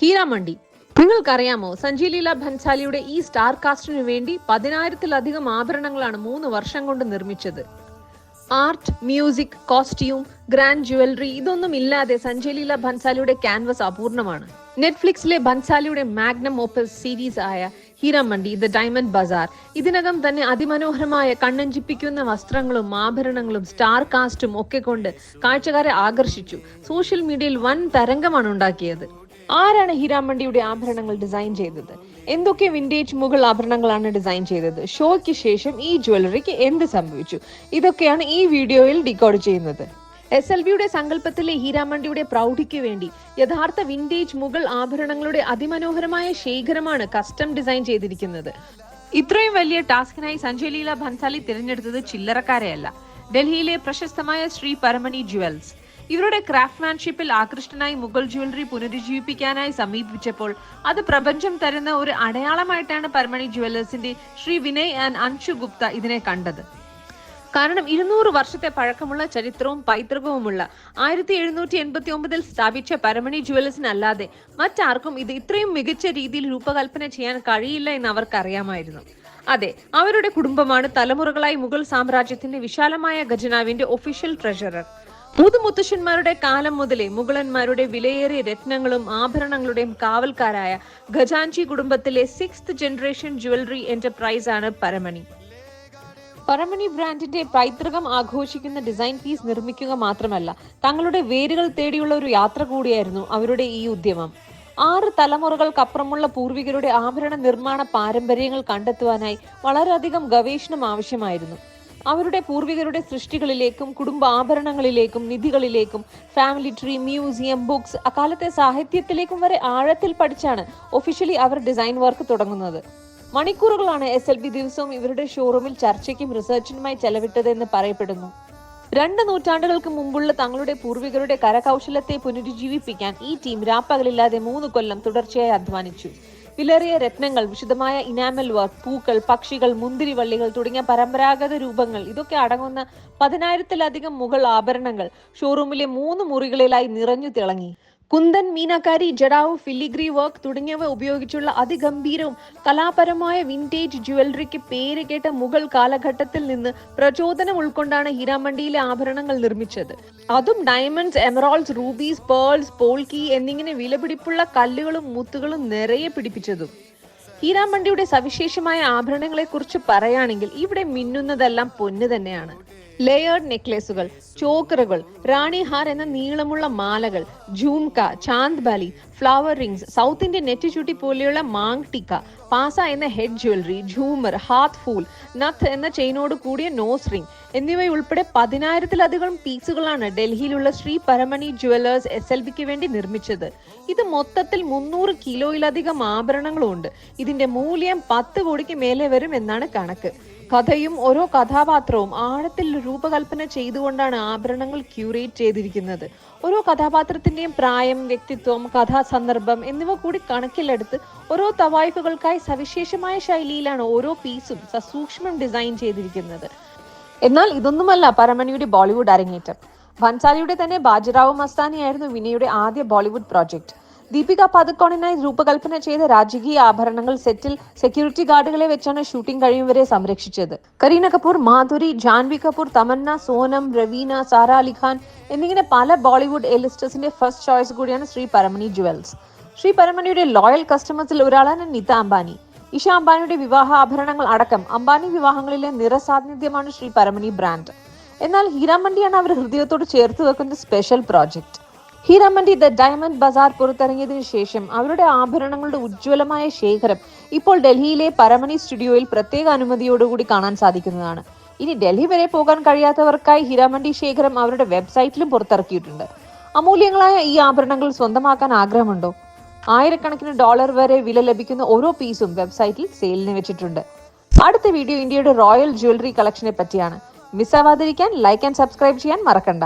ഹീരാമണ്ഡി നിങ്ങൾക്കറിയാമോ സഞ്ജയ് ലീല ഭൻസാലിയുടെ ഈ സ്റ്റാർ കാസ്റ്റിനു വേണ്ടി പതിനായിരത്തിലധികം ആഭരണങ്ങളാണ് മൂന്ന് വർഷം കൊണ്ട് നിർമ്മിച്ചത്. Art music costume grand jewellery ഇതൊന്നും ഇല്ലാതെ സഞ്ജയ് ലീല ഭൻസാലിയുടെ ക്യാൻവസ് അപൂർണമാണ്. നെറ്റ്ഫ്ലിക്സിലെ ഭൻസാലിയുടെ മാഗ്നം ഓപ്പസ് സീരീസ് ആയ ഹീരാമണ്ഡി ദ ഡയമണ്ട് ബസാർ ഇതിനകം തന്നെ അതിമനോഹരമായ കണ്ണഞ്ചിപ്പിക്കുന്ന വസ്ത്രങ്ങളും ആഭരണങ്ങളും സ്റ്റാർ കാസ്റ്റും ഒക്കെ കൊണ്ട് കാഴ്ചക്കാരെ ആകർഷിച്ചു. സോഷ്യൽ മീഡിയയിൽ വൻ തരംഗമാണ് ഉണ്ടാക്കിയത്. ആരാണ് ഹീരാമണ്ഡിയുടെ ആഭരണങ്ങൾ ഡിസൈൻ ചെയ്തത്? എന്തൊക്കെ വിന്റേജ് മുഗൾ ആഭരണങ്ങളാണ് ഡിസൈൻ ചെയ്തത്? ഷോയ്ക്ക് ശേഷം ഈ ജ്വല്ലറിക്ക് എന്ത് സംഭവിച്ചു? ഇതൊക്കെയാണ് ഈ വീഡിയോയിൽ ഡിക്കോഡ് ചെയ്യുന്നത്. എസ് എൽ വിയുടെ സങ്കല്പത്തിലെ ഹീരാമണ്ഡിയുടെ പ്രൗഢിക്ക് വേണ്ടി യഥാർത്ഥ വിന്റേജ് മുഗൾ ആഭരണങ്ങളുടെ അതിമനോഹരമായ ശേഖരമാണ് കസ്റ്റം ഡിസൈൻ ചെയ്തിരിക്കുന്നത്. ഇത്രയും വലിയ ടാസ്കിനായി സഞ്ജയ് ലീല ഭൻസാലി തിരഞ്ഞെടുത്തത് ചില്ലറക്കാരെയല്ല. ഡൽഹിയിലെ പ്രശസ്തമായ ശ്രീ പരമണി ജുവൽസ് ഇവരുടെ ക്രാഫ്റ്റ്മാൻഷിപ്പിൽ ആകൃഷ്ടനായി മുഗൾ ജ്വല്ലറി പുനരുജ്ജീവിപ്പിക്കാനായി സമീപിച്ചപ്പോൾ അത് പ്രപഞ്ചം തരുന്ന ഒരു അടയാളമായിട്ടാണ് പരമണി ജുവല്ലേഴ്സിന്റെ ശ്രീ വിനയ് ആൻഡ് അൻഷു ഗുപ്ത ഇതിനെ കണ്ടത്. കാരണം ഇരുന്നൂറ് വർഷത്തെ പഴക്കമുള്ള ചരിത്രവും പൈതൃകവുമുള്ള ആയിരത്തി എഴുന്നൂറ്റി എൺപത്തി ഒമ്പതിൽ സ്ഥാപിച്ച പരമണി ജ്വല്ലേഴ്സിനല്ലാതെ മറ്റാർക്കും ഇത് ഇത്രയും മികച്ച രീതിയിൽ രൂപകൽപ്പന ചെയ്യാൻ കഴിയില്ല എന്ന് അവർക്കറിയാമായിരുന്നു. അതെ അവരുടെ കുടുംബമാണ് തലമുറകളായി മുഗൾ സാമ്രാജ്യത്തിന്റെ വിശാലമായ ഖജനാവിന്റെ ഒഫീഷ്യൽ ട്രഷറർ മുതുമുത്തശ്ശന്മാരുടെ കാലം മുതലേ മുഗളന്മാരുടെ വിലയേറിയ രത്നങ്ങളും ആഭരണങ്ങളുടെയും കാവൽക്കാരായ ഖജാൻജി കുടുംബത്തിലെ സിക്സ്ത് ജനറേഷൻ ജുവലറി എന്റർപ്രൈസ് ആണ് പരമണി. പരമണി ബ്രാൻഡിന്റെ പൈതൃകം ആഘോഷിക്കുന്ന ഡിസൈൻ പീസ് നിർമ്മിക്കുക മാത്രമല്ല തങ്ങളുടെ വേരുകൾ തേടിയുള്ള ഒരു യാത്ര കൂടിയായിരുന്നു അവരുടെ ഈ ഉദ്യമം. ആറ് തലമുറകൾക്കപ്പുറമുള്ള പൂർവികരുടെ ആഭരണ നിർമ്മാണ പാരമ്പര്യങ്ങൾ കണ്ടെത്തുവാനായി വളരെയധികം ഗവേഷണം ആവശ്യമായിരുന്നു. അവരുടെ പൂർവികരുടെ സൃഷ്ടികളിലേക്കും കുടുംബ ആഭരണങ്ങളിലേക്കും നിധികളിലേക്കും ഫാമിലി ട്രീ മ്യൂസിയം ബുക്സ് അക്കാലത്തെ സാഹിത്യത്തിലേക്കും വരെ ആഴത്തിൽ പഠിച്ചാണ് ഒഫീഷ്യലി അവർ ഡിസൈൻ വർക്ക് തുടങ്ങുന്നത്. മണിക്കൂറുകളാണ് എസ് എൽ ബി ദിവസവും ഇവരുടെ ഷോറൂമിൽ ചർച്ചയ്ക്കും റിസർച്ചിനുമായി ചെലവിട്ടതെന്ന് പറയപ്പെടുന്നു. രണ്ട് നൂറ്റാണ്ടുകൾക്ക് മുമ്പുള്ള തങ്ങളുടെ പൂർവികരുടെ കരകൗശലത്തെ പുനരുജ്ജീവിപ്പിക്കാൻ ഈ ടീം രാപ്പകലില്ലാതെ മൂന്ന് കൊല്ലം തുടർച്ചയായി അധ്വാനിച്ചു. വിലറിയ രത്നങ്ങൾ വിശദമായ ഇനാമൽ വർക്ക് പൂക്കൾ പക്ഷികൾ മുന്തിരിവള്ളികൾ തുടങ്ങിയ പരമ്പരാഗത രൂപങ്ങൾ. ഇതൊക്കെ അടങ്ങുന്ന പതിനായിരത്തിലധികം മുഗൾ ആഭരണങ്ങൾ. ഷോറൂമിലെ മൂന്ന് മുറികളിലായി നിറഞ്ഞു തിളങ്ങി. കുന്തൻ മീനാക്കാരി ജഡാവ് ഫിലിഗ്രി വർക്ക് തുടങ്ങിയവ ഉപയോഗിച്ചുള്ള അതിഗംഭീരവും കലാപരമായ വിന്റേജ് ജുവലറിക്ക് പേര് കേട്ട മുഗൾ കാലഘട്ടത്തിൽ നിന്ന് പ്രചോദനം ഉൾക്കൊണ്ടാണ് ഹീരാമണ്ടിയിലെ ആഭരണങ്ങൾ നിർമ്മിച്ചത്. അതും diamonds emeralds rubies pearls polki എന്നിങ്ങനെ വിലപിടിപ്പുള്ള കല്ലുകളും മുത്തുകളും നിറയെ പിടിപ്പിച്ചതും. ഹീരാമണ്ടിയുടെ സവിശേഷമായ ആഭരണങ്ങളെക്കുറിച്ച് പറയുകയാണെങ്കിൽ ഇവിടെ മിന്നുന്നതെല്ലാം പൊന്ന് തന്നെയാണ്. ലെയേർഡ് നെക്ലേസുകൾ ചോക്കറുകൾ റാണിഹാർ എന്ന നീളമുള്ള മാലകൾ jhumka chand bali flower rings South Indian net ചുട്ടി പോലെയുള്ള മാങ് ടിക്ക പാസ എന്ന ഹെഡ് ജ്വല്ലറി ജൂമർ ഹാത്ത് ഫൂൾ നത്ത് എന്ന ചെയിനോട് കൂടിയ നോസ് റിംഗ് എന്നിവയുൾപ്പെടെ പതിനായിരത്തിലധികം പീസുകളാണ് ഡൽഹിയിലുള്ള Shri Paramani jewellers S L ബിക്ക് വേണ്ടി നിർമ്മിച്ചത്. ഇത് മൊത്തത്തിൽ മുന്നൂറ് കിലോയിലധികം ആഭരണങ്ങളുണ്ട്. ഇതിന്റെ മൂല്യം പത്ത് കോടിക്ക് മേലെ വരും എന്നാണ് കണക്ക്. കഥയും ഓരോ കഥാപാത്രവും ആഴത്തിൽ രൂപകൽപ്പന ചെയ്തുകൊണ്ടാണ് ആഭരണങ്ങൾ ക്യൂറേറ്റ് ചെയ്തിരിക്കുന്നത്. ഓരോ കഥാപാത്രത്തിന്റെയും പ്രായം വ്യക്തിത്വം കഥാസന്ദർഭം എന്നിവ കൂടി കണക്കിലെടുത്ത് ഓരോ തവായ്ഫുകൾക്കായി സവിശേഷമായ ശൈലിയിലാണ് ഓരോ പീസും സസൂക്ഷ്മം ഡിസൈൻ ചെയ്തിരിക്കുന്നത്. എന്നാൽ ഇതൊന്നുമല്ല പരമണിയുടെ ബോളിവുഡ് അരങ്ങേറ്റം. ഭൻസാലിയുടെ തന്നെ ബാജിറാവു മസ്താനിയായിരുന്നു വിനയുടെ ആദ്യ ബോളിവുഡ് പ്രോജക്റ്റ് ദീപിക പതുക്കോണിനായി രൂപകൽപ്പന ചെയ്ത രാജകീയ ആഭരണങ്ങൾ സെറ്റിൽ സെക്യൂരിറ്റി ഗാർഡുകളെ വെച്ചാണ് ഷൂട്ടിംഗ് കഴിയും വരെ സംരക്ഷിച്ചത്. കരീന കപൂർ മാധുരി ജാൻവി കപൂർ തമന്ന സോനം രവീന സാര അലിഖാൻ എന്നിങ്ങനെ പല ബോളിവുഡ് എലിസ്റ്റേഴ്സിന്റെ ഫസ്റ്റ് ചോയ്സ് കൂടിയാണ് ശ്രീ പരമണി ജുവൽസ്. ശ്രീ പരമണിയുടെ ലോയൽ കസ്റ്റമേഴ്സിൽ ഒരാളാണ് നിത അംബാനി. ഇഷ അംബാനിയുടെ വിവാഹ ആഭരണങ്ങൾ അടക്കം അംബാനി വിവാഹങ്ങളിലെ നിറസാന്നിധ്യമാണ് ശ്രീ പരമണി ബ്രാൻഡ്. എന്നാൽ ഹീരാമണ്ടിയാണ് അവർ ഹൃദയത്തോട് ചേർത്ത് വെക്കുന്ന special project. Heeramandi the diamond bazaar പുറത്തിറങ്ങിയതിനു ശേഷം അവരുടെ ആഭരണങ്ങളുടെ ഉജ്ജ്വലമായ ശേഖരം ഇപ്പോൾ ഡൽഹിയിലെ പരമണി സ്റ്റുഡിയോയിൽ പ്രത്യേക അനുമതിയോടുകൂടി കാണാൻ സാധിക്കുന്നതാണ്. ഇനി ഡൽഹി വരെ പോകാൻ കഴിയാത്തവർക്കായി ഹീരാമണ്ടി ശേഖരം അവരുടെ വെബ്സൈറ്റിലും പുറത്തിറക്കിയിട്ടുണ്ട്. അമൂല്യങ്ങളായ ഈ ആഭരണങ്ങൾ സ്വന്തമാക്കാൻ ആഗ്രഹമുണ്ടോ? ആയിരക്കണക്കിന് ഡോളർ വരെ വില ലഭിക്കുന്ന ഓരോ പീസും വെബ്സൈറ്റിൽ സെയിലിന് വെച്ചിട്ടുണ്ട്. അടുത്ത വീഡിയോ ഇന്ത്യയുടെ റോയൽ ജ്വല്ലറി കളക്ഷനെ പറ്റിയാണ്. മിസ്സാവാതിരിക്കാൻ ലൈക്ക് ആൻഡ് സബ്സ്ക്രൈബ് ചെയ്യാൻ മറക്കണ്ട.